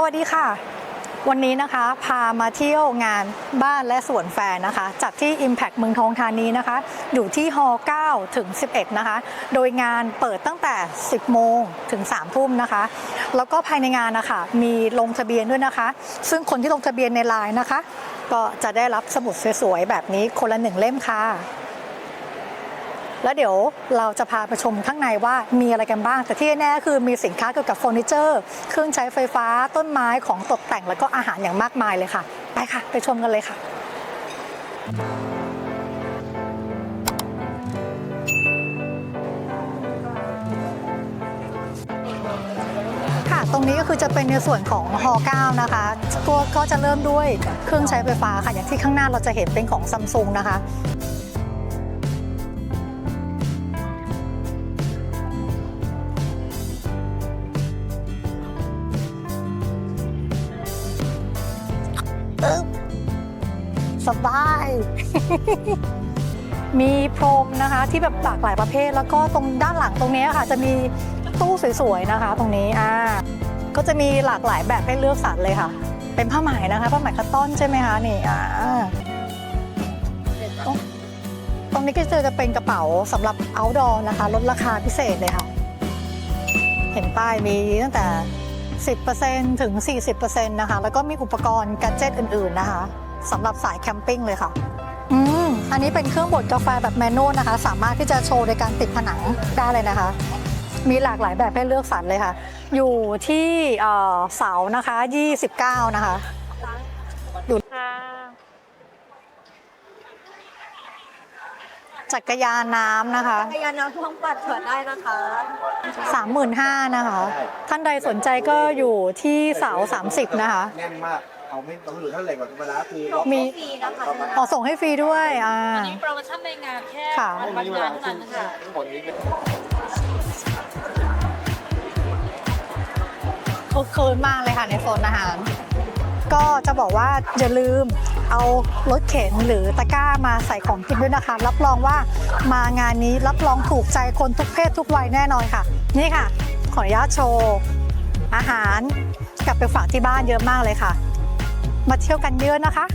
สวัสดีค่ะ วันนี้นะคะพามาเที่ยวงานบ้านและสวนแฟร์นะคะ จัดที่ Impact เมืองทองธานีนะคะ อยู่ที่ฮ9ถึง 11 นะคะ โดยงานเปิดตั้งแต่ 10 โมงถึง 3 ทุ่มนะคะ แล้วก็ภายในงานนะคะมีลงทะเบียนด้วยนะคะ ซึ่งคนที่ลงทะเบียนในไลน์นะคะ ก็จะได้รับสมุดสวยๆแบบนี้คนละหนึ่งเล่มค่ะ แล้วเดี๋ยวเราจะพาไปชมข้างในว่ามีอะไรกันบ้าง แต่ที่แน่คือมีสินค้าเกี่ยวกับเฟอร์นิเจอร์เครื่องใช้ไฟฟ้าต้นไม้ของตกแต่งแล้วก็อาหารอย่างมากมายเลยค่ะ ไปค่ะ ไปชมกันเลยค่ะ ค่ะ ตรงนี้ก็คือจะเป็นในส่วนของฮ9นะคะตัวก็จะเริ่มด้วยเครื่องใช้ไฟฟ้าค่ะอย่างที่ข้างหน้าเราจะเห็นเป็นของซัมซุงนะคะ สบาย มีพรมนะคะที่แบบหลากหลายประเภท แล้วก็ตรงด้านหลังตรงนี้ค่ะ จะมีตู้สวยๆนะคะ ตรงนี้อ่าก็จะมีหลากหลายแบบให้เลือกสรรเลยค่ะ เป็นผ้าไหมนะคะผ้าไหมคัตตอนใช่ไหมคะนี่อ่าตรงตรงนี้ก็จะเป็นกระเป๋าสำหรับ outdoor นะคะลดราคาพิเศษเลยค่ะ เห็นป้ายมีตั้งแต่ 10%ถึง 40%นะคะ แล้วก็มีอุปกรณ์กัจเจตอื่น ๆ นะคะสำหรับสายแคมปิ้งเลยค่ะ อืม อันนี้เป็นเครื่องบดกาแฟแบบแมนนวลนะคะ สามารถที่จะโชว์ในการติดผนังได้เลยนะคะ มีหลากหลายแบบให้เลือกสรรเลยค่ะ อยู่ที่เสานะคะ 29 นะคะ จักรยานน้ำนะคะ จักรยานน้ำท่วมปัดเถิดได้นะคะ 35,000นะคะ ท่านใดสนใจก็อยู่ที่เสา 30 นะคะ แน่นมาก เอาไม่ต้องหรือเท่าไหร่กว่าธรรมดาคือมี ฟรีนะคะอ๋อส่งให้ฟรีด้วยอ่าอันนี้โปรโมชั่นในงานแค่ค่ะ วันงานเท่านั้นค่ะ ทั้งหมดนี้เป็นคึกคืนมากเลยค่ะในโซนอาหาร ก็จะบอกว่าอย่าลืม เอารถเข็นหรือตะกร้ามาใส่ของกินด้วยนะคะ รับรองว่ามางานนี้รับรองถูกใจคนทุกเพศทุกวัยแน่นอนค่ะ นี่ค่ะ ขออนุญาตโชว์อาหารกลับไปฝากที่บ้านเยอะมากเลยค่ะ มาเที่ยวกันเยอะนะคะ